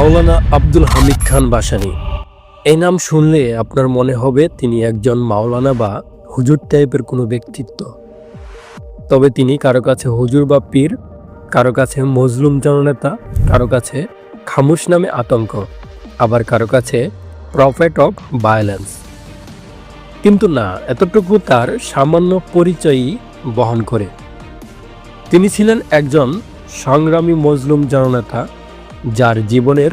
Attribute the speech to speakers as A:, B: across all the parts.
A: মাওলানা আব্দুল হামিদ খান বাসানি। এই নাম শুনলে আপনার মনে হবে তিনি একজন মাওলানা বা হুজুর টাইপের কোনো ব্যক্তিত্ব। তবে তিনি কারও কাছে হুজুর বা পীর, কারও কাছে মজলুম জননেতা, কারও কাছে খামুশ নামে আতঙ্ক, আবার কারও কাছে প্রফেট অফ ভায়োলেন্স কিন্তু না, এতটুকু তার সামান্য পরিচয়ই বহন করে। তিনি ছিলেন একজন সংগ্রামী মজলুম জননেতা যার জীবনের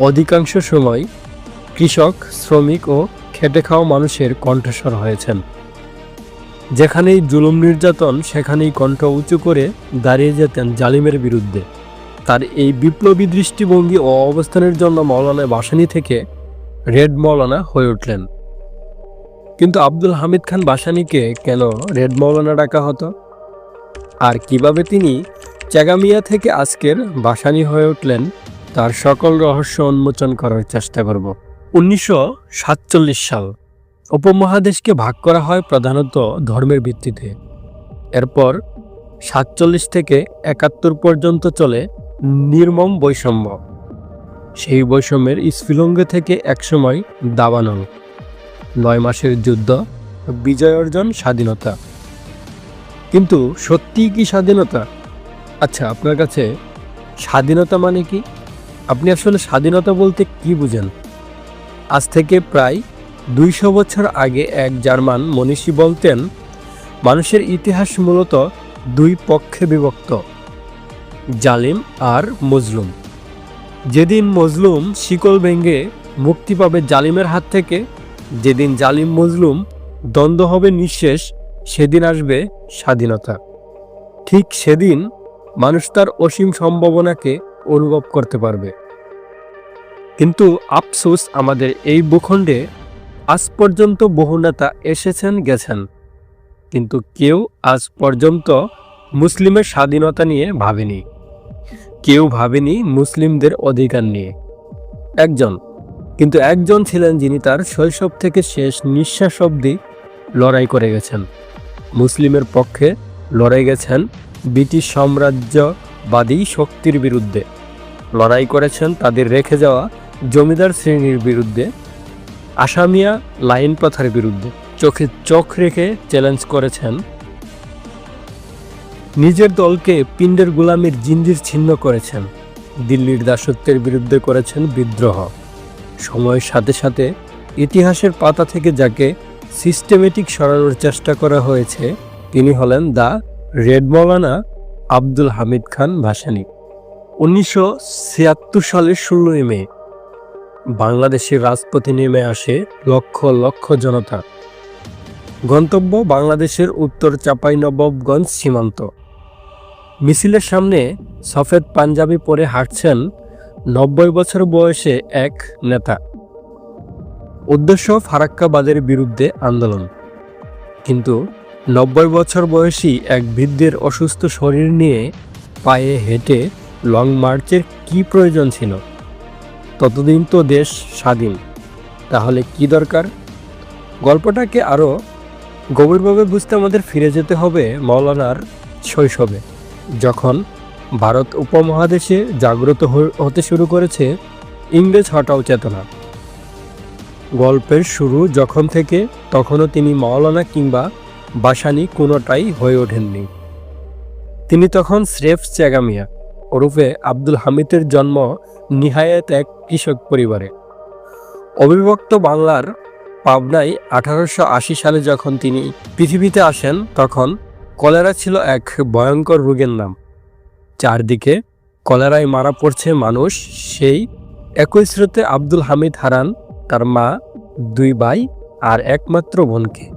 A: অধিকাংশ সময় কৃষক, শ্রমিক ও খেটে খাওয়া মানুষের কণ্ঠস্বর হয়েছেন। যেখানেই জুলুম নির্যাতন, সেখানেই কণ্ঠ উঁচু করে দাঁড়িয়ে যেতেন জালিমের বিরুদ্ধে। তার এই বিপ্লবী দৃষ্টিভঙ্গি ও অবস্থানের জন্য মৌলানা বাসানি থেকে রেড মৌলানা হয়ে উঠলেন। কিন্তু আব্দুল হামিদ খান বাসানিকে কেন রেড মৌলানা ডাকা হতো? আর কীভাবে তিনি চেগামিয়া থেকে আজকের বাসানি হয়ে উঠলেন তার সকল রহস্য উন্মোচন করার চেষ্টা করব। উনিশশো সাতচল্লিশ সাল উপমহাদেশকে ভাগ করা হয় প্রধানত ধর্মের ভিত্তিতে। এরপর সাতচল্লিশ থেকে একাত্তর পর্যন্ত চলে নির্মম বৈষম্য। সেই বৈষম্যের স্ফিলঙ্গে থেকে একসময় দাবানল। নয় মাসের যুদ্ধ, বিজয় অর্জন, স্বাধীনতা। কিন্তু সত্যিই কি স্বাধীনতা? আচ্ছা আপনার কাছে স্বাধীনতা মানে কি? আপনি আসলে স্বাধীনতা বলতে কি বুঝেন? আজ থেকে প্রায় দুইশো বছর আগে এক জার্মান মনীষী বলতেন, মানুষের ইতিহাস মূলত দুই পক্ষে বিভক্ত, জালিম আর মজলুম। যেদিন মজলুম শিকল ভেঙে মুক্তি পাবে জালিমের হাত থেকে, যেদিন জালিম মজলুম দ্বন্দ্ব হবে নিঃশেষ, সেদিন আসবে স্বাধীনতা। ঠিক সেদিন মানুষ তার অসীম সম্ভাবনাকে অনুভব করতে পারবে। কিন্তু আফসোস আমাদের এই ভূখণ্ডে আজ পর্যন্ত বহু নেতা এসেছেন, গেছেন। কিন্তু কেউ আজ পর্যন্ত মুসলিমের স্বাধীনতা নিয়ে ভাবেনি। কেউ ভাবেনি মুসলিমদের অধিকার নিয়ে। একজন, কিন্তু একজন ছিলেন যিনি তার শৈশব থেকে শেষ নিঃশ্বাস অবধি লড়াই করে গেছেন। মুসলিমের পক্ষে লড়াই গেছেন ব্রিটিশ সাম্রাজ্যবাদী শক্তির বিরুদ্ধে। লড়াই করেছেন তাদের রেখে যাওয়া জমিদার শ্রেণির বিরুদ্ধে, আসামিয়া লাইন প্রথার বিরুদ্ধে। চোখে চোখ রেখে চ্যালেঞ্জ করেছেন। নিজের দলকে পিণ্ডের গোলামির জিন্দির ছিন্ন করেছেন। দিল্লির দাসত্বের বিরুদ্ধে করেছেন বিদ্রোহ। সময়ের সাথে সাথে ইতিহাসের পাতা থেকে যাকে সিস্টেমেটিক সরানোর চেষ্টা করা হয়েছে, তিনি হলেন দা রেড মৌলানা আব্দুল হামিদ খান ভাসানী। উনিশশো ছিয়াত্তর সালের ষোলোই মে বাংলাদেশের রাজপথে নেমে আসে লক্ষ লক্ষ জনতা। গন্তব্য বাংলাদেশের উত্তর চাঁপাইনবাবগঞ্জ সীমান্ত। মিছিলের সামনে সফেদ পাঞ্জাবি পরে হাঁটছেন নব্বই বছর বয়সে এক নেতা। উদ্দেশ্য ফারাক্কাবাদের বিরুদ্ধে আন্দোলন। কিন্তু নব্বই বছর বয়সী এক বৃদ্ধের অসুস্থ শরীর নিয়ে পায়ে হেঁটে লং মার্চের কি প্রয়োজন ছিল? ততদিন তো দেশ স্বাধীন। তাহলে কি দরকার? গল্পটাকে আরও গভীরভাবে বুঝতে আমাদের ফিরে যেতে হবে মৌলানার শৈশবে, যখন ভারত উপমহাদেশে জাগ্রত হতে শুরু করেছে ইংরেজ হটাও চেতনা। গল্পের শুরু যখন থেকে, তখনও তিনি মাওলানা কিংবা বাসানি কোনোটাই হয়ে ওঠেননি। তিনি তখন স্রেফ চেগামিয়া ওরফে আব্দুল হামিদের জন্ম নিহায়াত এক কৃষক পরিবারে। অবিভক্ত বাংলার পাবনায় আঠারোশো আশি সালে যখন তিনি পৃথিবীতে আসেন, তখন কলেরা ছিল এক ভয়ঙ্কর রোগের নাম। চারদিকে কলেরায় মারা পড়ছে মানুষ, সেই একই স্রোতে আব্দুল হামিদ হারান তার মা, দুই ভাই আর একমাত্র বোনকে।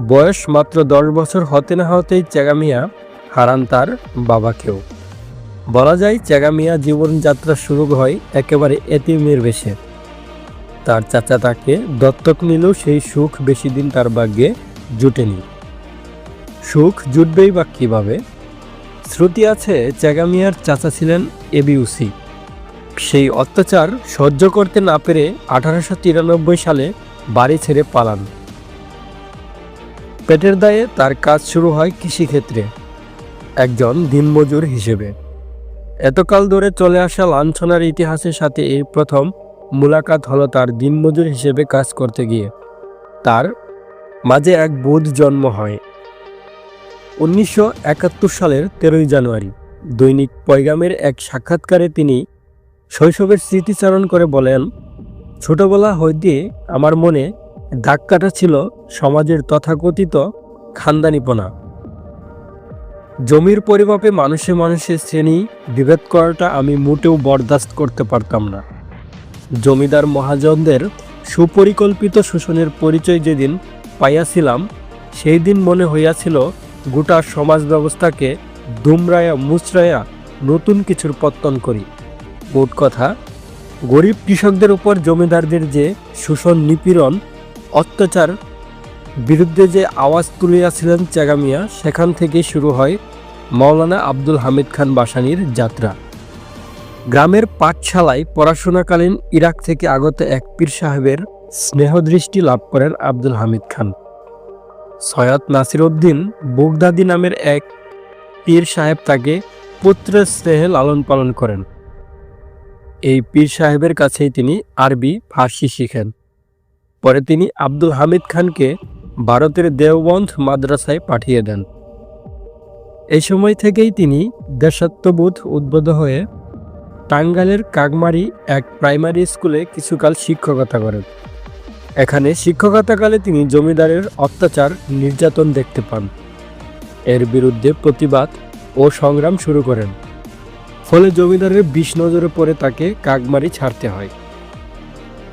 A: বয়স মাত্র দশ বছর হতে না হতেই চেগামিয়া হারান তার বাবাকেও। বলা যায় চেগামিয়া জীবনযাত্রা শুরু হয় একেবারে এতিমের বেশে। তার চাচা তাকে দত্তক নিলেও সেই সুখ বেশি দিন তার ভাগ্যে জুটেনি। সুখ জুটবেই বা কীভাবে? শ্রুতি আছে চেগামিয়ার চাচা ছিলেন এবিউসি। সেই অত্যাচার সহ্য করতে না পেরে আঠারোশো তিরানব্বই সালে বাড়ি ছেড়ে পালান। পেটের দায়ে তার কাজ শুরু হয় কৃষিক্ষেত্রে, একজন দিনমজুর হিসেবে। এতকাল ধরে চলে আসা লাঞ্ছনার ইতিহাসের সাথে এই প্রথম মুলাকাত হলো তার দিনমজুর হিসেবে কাজ করতে গিয়ে। তার মাঝে এক বোধ জন্ম হয়। উনিশশো একাত্তর সালের তেরোই জানুয়ারি, দৈনিক পয়গামের এক সাক্ষাৎকারে তিনি শৈশবের স্মৃতিচারণ করে বলেন, ছোটবেলা হইতে আমার মনে দাগ কাটা ছিল সমাজের তথাকথিত খানদানিপনা। জমির পরিমাপে মানুষে মানুষের শ্রেণি বিভেদ করাটা আমি মোটেও বরদাস্ত করতে পারতাম না। জমিদার মহাজনদের সুপরিকল্পিত শোষণের পরিচয় যেদিন পাইয়াছিলাম সেই দিন মনে হইয়াছিল গোটা সমাজ ব্যবস্থাকে দুমরায়া মুচরায়া নতুন কিছুর পত্তন করি। মোট কথা, গরিব কৃষকদের উপর জমিদারদের যে শোষণ নিপীড়ন অত্যাচার বিরুদ্ধে যে আওয়াজ তুলিয়াছিলেন চেগামিয়া সেখান থেকেই শুরু হয় মাওলানা আব্দুল হামিদ খান বাসানির যাত্রা। গ্রামের পাঠশালায় পড়াশোনাকালীন ইরাক থেকে আগত এক পীর সাহেবের স্নেহদৃষ্টি লাভ করেন আব্দুল হামিদ খান। সৈয়দ নাসিরউদ্দিন বুগদাদি নামের এক পীর সাহেব তাকে পুত্রের স্নেহে লালন পালন করেন। এই পীর সাহেবের কাছেই তিনি আরবি, ফার্সি শিখেন। পরে তিনি আব্দুল হামিদ খানকে ভারতের দেওবন্ধ মাদ্রাসায় পাঠিয়ে দেন। এই সময় থেকেই তিনি দেশাত্মবোধ উদ্বুদ্ধ হয়ে টাঙ্গালের কাকমারি এক প্রাইমারি স্কুলে কিছুকাল শিক্ষকতা করেন। এখানে শিক্ষকতাকালে তিনি জমিদারের অত্যাচার, নির্যাতন দেখতে পান। এর বিরুদ্ধে প্রতিবাদ ও সংগ্রাম শুরু করেন। ফলে জমিদারের বিষ নজরে পড়ে তাকে কাকমারি ছাড়তে হয়।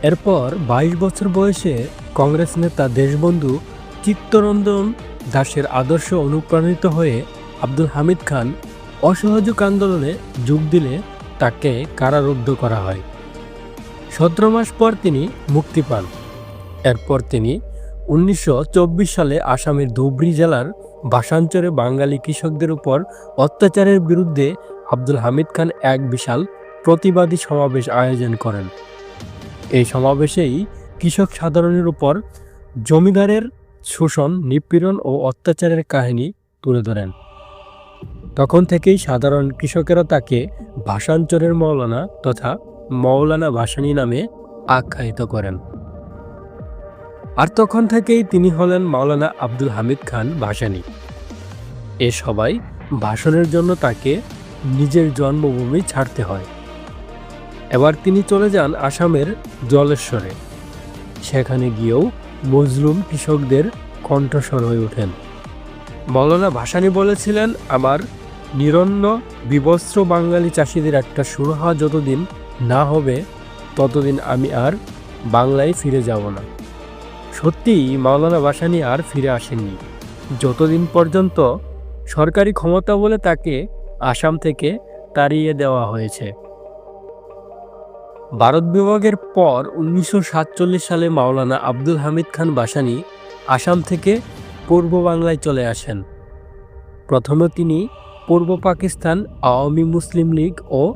A: এরপর বাইশ বছর বয়সে কংগ্রেস নেতা দেশবন্ধু চিত্তরঞ্জন দাসের আদর্শ অনুপ্রাণিত হয়ে আব্দুল হামিদ খান অসহযোগ আন্দোলনে যোগ দিলে তাকে কারারুদ্ধ করা হয়। সতেরো মাস পর তিনি মুক্তি পান। এরপর তিনি উনিশশো চব্বিশ সালে আসামের ধুবড়ী জেলার ভাষাঞ্চরে বাঙালি কৃষকদের উপর অত্যাচারের বিরুদ্ধে আব্দুল হামিদ খান এক বিশাল প্রতিবাদী সমাবেশ আয়োজন করেন। এই সমাবেশেই কৃষক সাধারণের উপর জমিদারের শোষণ, নিপীড়ন ও অত্যাচারের কাহিনী তুলে ধরেন। তখন থেকেই সাধারণ কৃষকেরা তাকে ভাষাঞ্চরের মৌলানা তথা মৌলানা ভাসানী নামে আখ্যায়িত করেন। আর তখন থেকেই তিনি হলেন মাওলানা আব্দুল হামিদ খান ভাসানী। এ সবাই ভাষণের জন্য তাকে নিজের জন্মভূমি ছাড়তে হয়। এবার তিনি চলে যান আসামের জলেশ্বরে। সেখানে গিয়েও মজলুম কৃষকদের কণ্ঠস্বর হয়ে ওঠেন। মৌলানা ভাসানী বলেছিলেন, আমার নিরন্ন, বিবস্ত্র বাঙালি চাষিদের একটা হওয়া যতদিন না হবে, ততদিন আমি আর বাংলায় ফিরে যাব না। সত্যিই মাওলানা ভাসানী আর ফিরে আসেননি। যতদিন পর্যন্ত সরকারি ক্ষমতা বলে তাকে আসাম থেকে তাড়িয়ে দেওয়া হয়েছে। ভারত বিভাগের পর উনিশশো সাতচল্লিশ সালে মাওলানা আব্দুল হামিদ খান বাসানি আসাম থেকে পূর্ব বাংলায় চলে আসেন। প্রথমে তিনি পূর্ব পাকিস্তান আওয়ামী মুসলিম লীগ ও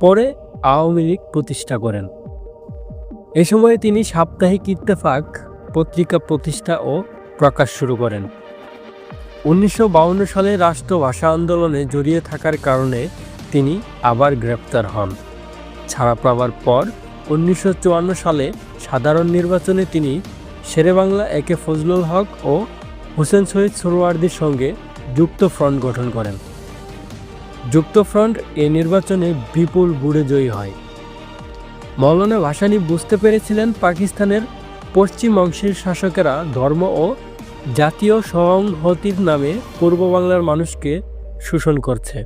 A: পরে আওয়ামী লীগ প্রতিষ্ঠা করেন। এ সময়ে তিনি সাপ্তাহিক ইত্তেফাক, পত্রিকা প্রতিষ্ঠা ও প্রকাশ শুরু করেন। উনিশশো সালে রাষ্ট্র ভাষা আন্দোলনে জড়িয়ে থাকার কারণে তিনি আবার গ্রেপ্তার হন। ছাড়া পাওয়ার পর উনিশশো চুয়ান্ন সালে সাধারণ নির্বাচনে তিনি শেরেবাংলা একে ফজলুল হক ও হোসেন শহীদ সরোয়ার্দির সঙ্গে যুক্ত ফ্রন্ট গঠন করেন। যুক্ত ফ্রন্ট এ নির্বাচনে বিপুল বুড়ে জয়ী হয়। মৌলানা ভাসানী বুঝতে পেরেছিলেন পাকিস্তানের পশ্চিম অংশের শাসকেরা ধর্ম ও জাতীয় সংহতির নামে পূর্ব বাংলার মানুষকে শোষণ করছে।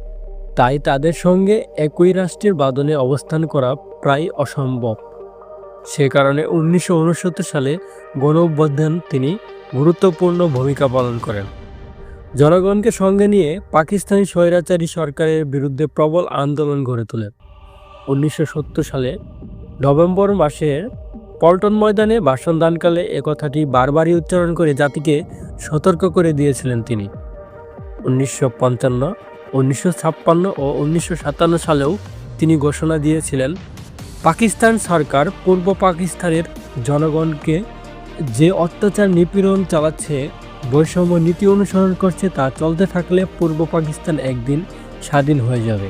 A: তাই তাদের সঙ্গে একই রাষ্ট্রের বাদনে অবস্থান করা প্রায় অসম্ভব। সে কারণে উনিশশো উনসত্তর সালে গণঅভ্যুত্থান তিনি গুরুত্বপূর্ণ ভূমিকা পালন করেন। জনগণকে সঙ্গে নিয়ে পাকিস্তানি স্বৈরাচারী সরকারের বিরুদ্ধে প্রবল আন্দোলন গড়ে তোলেন। উনিশশো সত্তর সালে নভেম্বর মাসের পল্টন ময়দানে ভাষণ দানকালে একথাটি বারবারই উচ্চারণ করে জাতিকে সতর্ক করে দিয়েছিলেন তিনি। উনিশশো পঞ্চান্ন উনিশশো ছাপ্পান্ন ও উনিশশো সাতান্ন সালেও তিনি ঘোষণা দিয়েছিলেন, পাকিস্তান সরকার পূর্ব পাকিস্তানের জনগণকে যে অত্যাচার নিপীড়ন চালাচ্ছে, বৈষম্য নীতি অনুসরণ করছে তা চলতে থাকলে পূর্ব পাকিস্তান একদিন স্বাধীন হয়ে যাবে।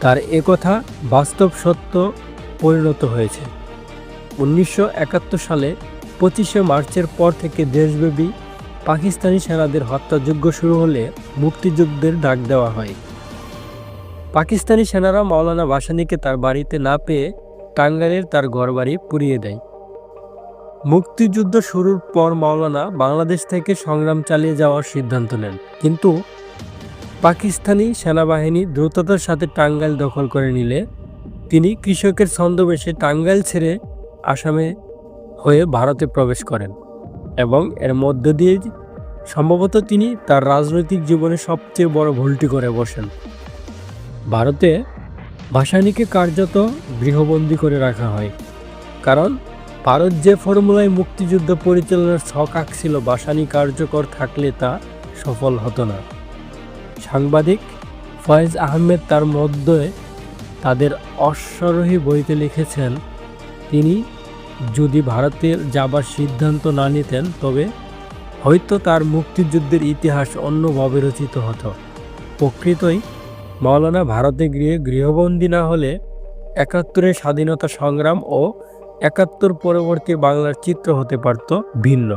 A: তার একথা বাস্তব সত্য পরিণত হয়েছে। উনিশশো একাত্তর সালে পঁচিশে মার্চের পর থেকে দেশব্যাপী পাকিস্তানি সেনাদের হত্যাযজ্ঞ শুরু হলে মুক্তিযুদ্ধের ডাক দেওয়া হয়। পাকিস্তানি সেনারা মাওলানা ভাসানীকে তার বাড়িতে না পেয়ে টাঙ্গাইলের তার ঘরবাড়ি পুড়িয়ে দেয়। মুক্তিযুদ্ধ শুরুর পর মাওলানা বাংলাদেশ থেকে সংগ্রাম চালিয়ে যাওয়ার সিদ্ধান্ত নেন। কিন্তু পাকিস্তানি সেনাবাহিনী দ্রুততার সাথে টাঙ্গাইল দখল করে নিলে তিনি কৃষকের ছন্দবেশে টাঙ্গাইল ছেড়ে আসামে হয়ে ভারতে প্রবেশ করেন। এবং এর মধ্য দিয়ে সম্ভবত তিনি তার রাজনৈতিক জীবনে সবচেয়ে বড় ভুলটি করে বসেন। ভারতে ভাসানীকে কার্যত গৃহবন্দী করে রাখা হয়। কারণ ভারত যে ফর্মুলায় মুক্তিযুদ্ধ পরিচালনার ছক আঁকছিল বাসানি কার্যকর থাকলে তা সফল হতো না। সাংবাদিক ফয়েজ আহমেদ তার মধ্যে তাদের অশ্বারোহী বইতে লিখেছেন, তিনি যদি ভারতে যাবার সিদ্ধান্ত না নিতেন, তবে হয়তো তার মুক্তিযুদ্ধের ইতিহাস অন্যভাবে রচিত হতো। প্রকৃতই, মাওলানা ভারতে গিয়ে গৃহবন্দী না হলে একাত্তরের স্বাধীনতা সংগ্রাম ও একাত্তর পরবর্তী বাংলার চিত্র হতে পারত ভিন্ন।